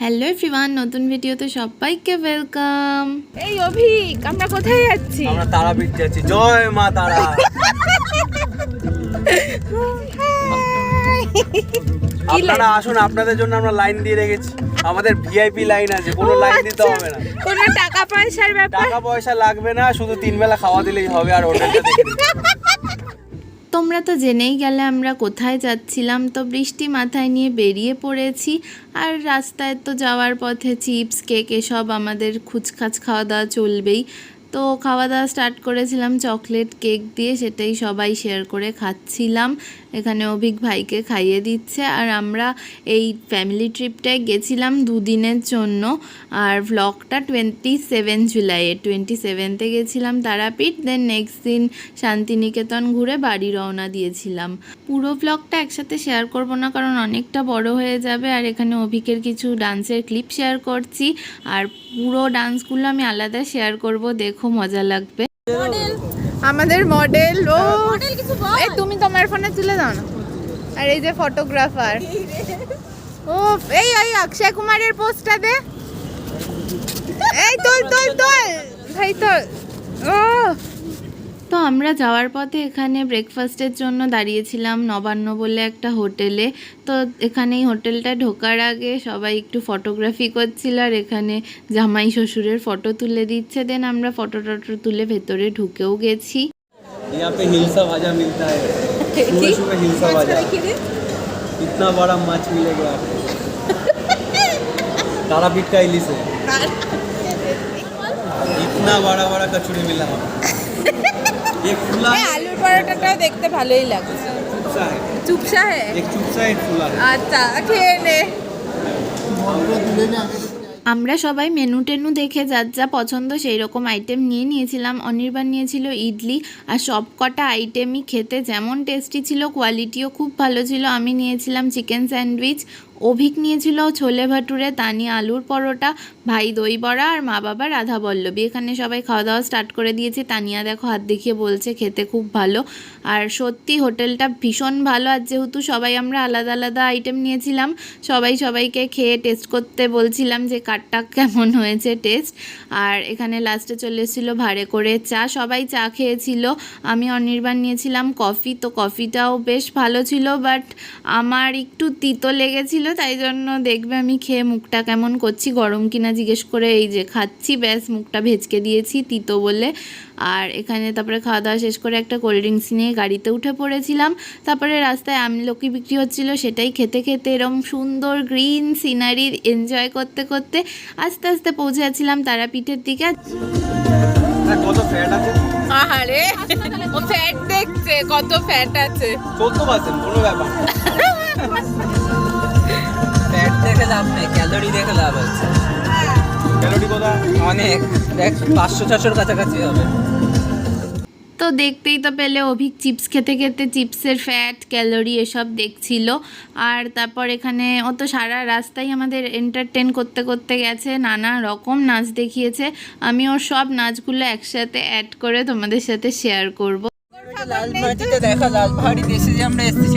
Hello everyone নতুন ভিডিওতে সবাইকে ওয়েলকাম এই অভিক আমরা কোথায় যাচ্ছি? আমরা তারাপীঠ যাচ্ছি জয় মা তারা। আপনারা আসুন আপনাদের জন্য আমরা লাইন দিয়ে রেখেছি। আমাদের ভিআইপি লাইন আছে কোনো লাইন দিতে আচ্ছা। হবে না। কোনো টাকা পয়সার ব্যাপার? টাকা পয়সা লাগবে না শুধু তিন বেলা খাওয়া দিলেই হবে আর হোটেলটা দেখে। তোমরা তো জেনেই গেলে আমরা কোথায় যাচ্ছিলাম। তো বৃষ্টি মাথায় নিয়ে বেরিয়ে পড়েছি আর রাস্তায় তো যাওয়ার পথে চিপস, কেক এসব আমাদের খুচখাচ খাওয়া দাওয়া চলবেই। তো খাওয়া দাওয়া স্টার্ট করেছিলাম চকলেট কেক দিয়ে, সেটাই সবাই শেয়ার করে খাচ্ছিলাম। এখানে অভিক ভাইকে খাইয়ে দিচ্ছে আর আমরা এই ফ্যামিলি ট্রিপটায় গেছিলাম দুদিনের জন্য। আর ভ্লগটা টোয়েন্টি সেভেন জুলাইয়ে টোয়েন্টি সেভেনতে গেছিলাম তারাপীঠ দেন নেক্সট দিন শান্তিনিকেতন ঘুরে বাড়ি রওনা দিয়েছিলাম। পুরো ভ্লগটা একসাথে শেয়ার করব না, কারণ অনেকটা বড় হয়ে যাবে। আর এখানে অভিকের কিছু ডান্সের ক্লিপ শেয়ার করছি। আর পুরো ডান্সগুলো আমি আলাদা শেয়ার করব, দেখো। মজা লাগবে। আমাদের মডেল ও। এই তুমি তোমার ফোনে তুলে দাও না। আর এই যে ফটোগ্রাফার ও এই এই অক্ষয় কুমারের পোস্টটা দে। এই তোল তোল তোল। ভাই তোল। ও তো আমরা যাওয়ার পথে এখানে ব্রেকফাস্টের জন্য দাঁড়িয়েছিলাম নবান্ন বলে একটা হোটেলে তো এখানে এই হোটেলটা ঢোকার আগে সবাই একটু ফটোগ্রাফি করছিল আর এখানে জামাই শ্বশুরের ফটো তুলে দিচ্ছে দেন আমরা ফটো টটো তুলে ভেতরে ঢুকেও গেছি यहाँ पे हिलसा भाजा मिलता है सुबह सुबह हिलसा भाजा इतना बड़ा माछ मिलेगा आपको तारापीठ का इलिस है इतना बड़ा बड़ा कचौड़ी मिला হ্যাঁ, আলুর পরোটাটাও দেখতে ভালোই লাগে। চুপসা আচ্ছা খেয়ে নে। আমরা সবাই মেনু টেনু দেখে যার যা পছন্দ সেই রকম আইটেম নিয়ে নিয়েছিলাম। অনির্বাণ নিয়েছিল ইডলি আর সব কটা আইটেমই খেতে যেমন টেস্টি ছিল কোয়ালিটিও খুব ভালো ছিল। আমি নিয়েছিলাম চিকেন স্যান্ডউইচ অভিক নিয়েছিল ছোলে ভাটুরে, তানি আলুর পরোটা, ভাই দই বড়া আর মা বাবা রাধা বল্লবী। এখানে সবাই খাওয়া দাওয়া স্টার্ট করে দিয়েছে। তানিয়া দেখো হাত দেখিয়ে বলছে, খেতে খুব ভালো। আর সত্যি হোটেলটা ভীষণ ভালো। আর যেহেতু সবাই আমরা আলাদা আলাদা আইটেম নিয়েছিলাম, সবাই সবাইকে খেয়ে টেস্ট করতে বলছিলাম যে কারটা কেমন হয়েছে টেস্ট আর এখানে লাস্টে চলে এসেছিল ভাড়ে করে চা। সবাই চা খেয়েছিল। আমি অনির্বাণ নিয়েছিলাম কফি তো কফিটাও বেশ ভালো ছিল বাট আমার একটু তিতো লেগেছিল। তাই জন্য দেখবে আমি খেয়ে মুখটা কেমন করছি গরম কিনা জিজ্ঞেস করে এই যে খাচ্ছি ব্যাস মুখটা ভেজকে দিয়েছি তিতো বলে। আর এখানে তারপরে খাওয়া দাওয়া শেষ করে একটা কোল্ড ড্রিঙ্কস নিয়ে গাড়িতে উঠে পড়েছিলাম। তারপরে রাস্তায় আমি আমলকি বিক্রি হচ্ছিল সেটাই খেতে খেতে এরম সুন্দর গ্রিন সিনারি এনজয় করতে করতে আস্তে আস্তে পৌঁছে যাচ্ছিলাম তারাপীঠের দিকে। হ্যাঁ, কত ফ্যাট আছে? আহারে ও ফ্যাট দেখছে কত ফ্যাট আছে। চোদ্দ পার্সেন্ট কোনো ব্যাপার দেখে লাভ নেই ক্যালোরি দেখে লাভ আছে। ক্যালোরি কোথায়? অনেক দেখ পাঁচশো ছশোর কাছাকাছি হবে। তো দেখতেই তো পেলে অভিক চিপস খেতে খেতে চিপসের ফ্যাট ক্যালোরি এসব দেখছিল। আর তারপর এখানে ও তো সারা রাস্তায় আমাদের এন্টারটেন করতে করতে গেছে নানা রকম নাচ দেখিয়েছে। আমি ওর সব নাচগুলো একসাথে অ্যাড করে তোমাদের সাথে শেয়ার করব। লাল মাটিতে দেখা লাল পাহাড়ি দেশে যে আমরা এসেছি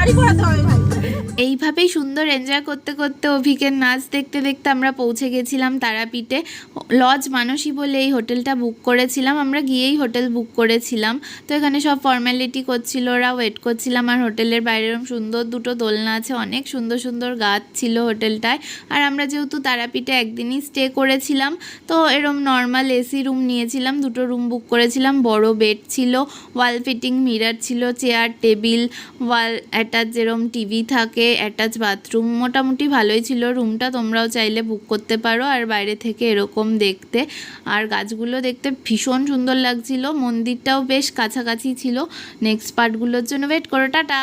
শাড়ি পরাতে হবে ভাই। এইভাবেই সুন্দর এনজয় করতে করতে অভিকের নাচ দেখতে দেখতে আমরা পৌঁছে গেছিলাম তারাপীঠে। লজ মানসী বলে এই হোটেলটা বুক করেছিলাম। আমরা গিয়েই হোটেল বুক করেছিলাম। তো এখানে সব ফর্মালিটি করছিল, ওরা ওয়েট করছিলাম আর হোটেলের বাইরে সুন্দর দুটো দোলনা আছে, অনেক সুন্দর সুন্দর গাছ ছিল হোটেলটায়। আর আমরা যেহেতু তারাপীঠে একদিনই স্টে করেছিলাম, তো এরম নর্মাল এসি রুম নিয়েছিলাম, দুটো রুম বুক করেছিলাম। বড় বেড ছিল ওয়াল ফিটিং মিরার ছিল চেয়ার টেবিল ওয়াল অ্যাটাচ যেরম টিভি থাকে অ্যাটাচ বাথরুম মোটামুটি ভালোই ছিল রুমটা তোমরাও চাইলে বুক করতে পারো। আর বাইরে থেকে এরকম দেখতে। আর গাছগুলো দেখতে ভীষণ সুন্দর লাগছিল। মন্দিরটাও বেশ কাছাকাছি ছিল। নেক্সট পার্টগুলোর জন্য ওয়েট করো, টাটা!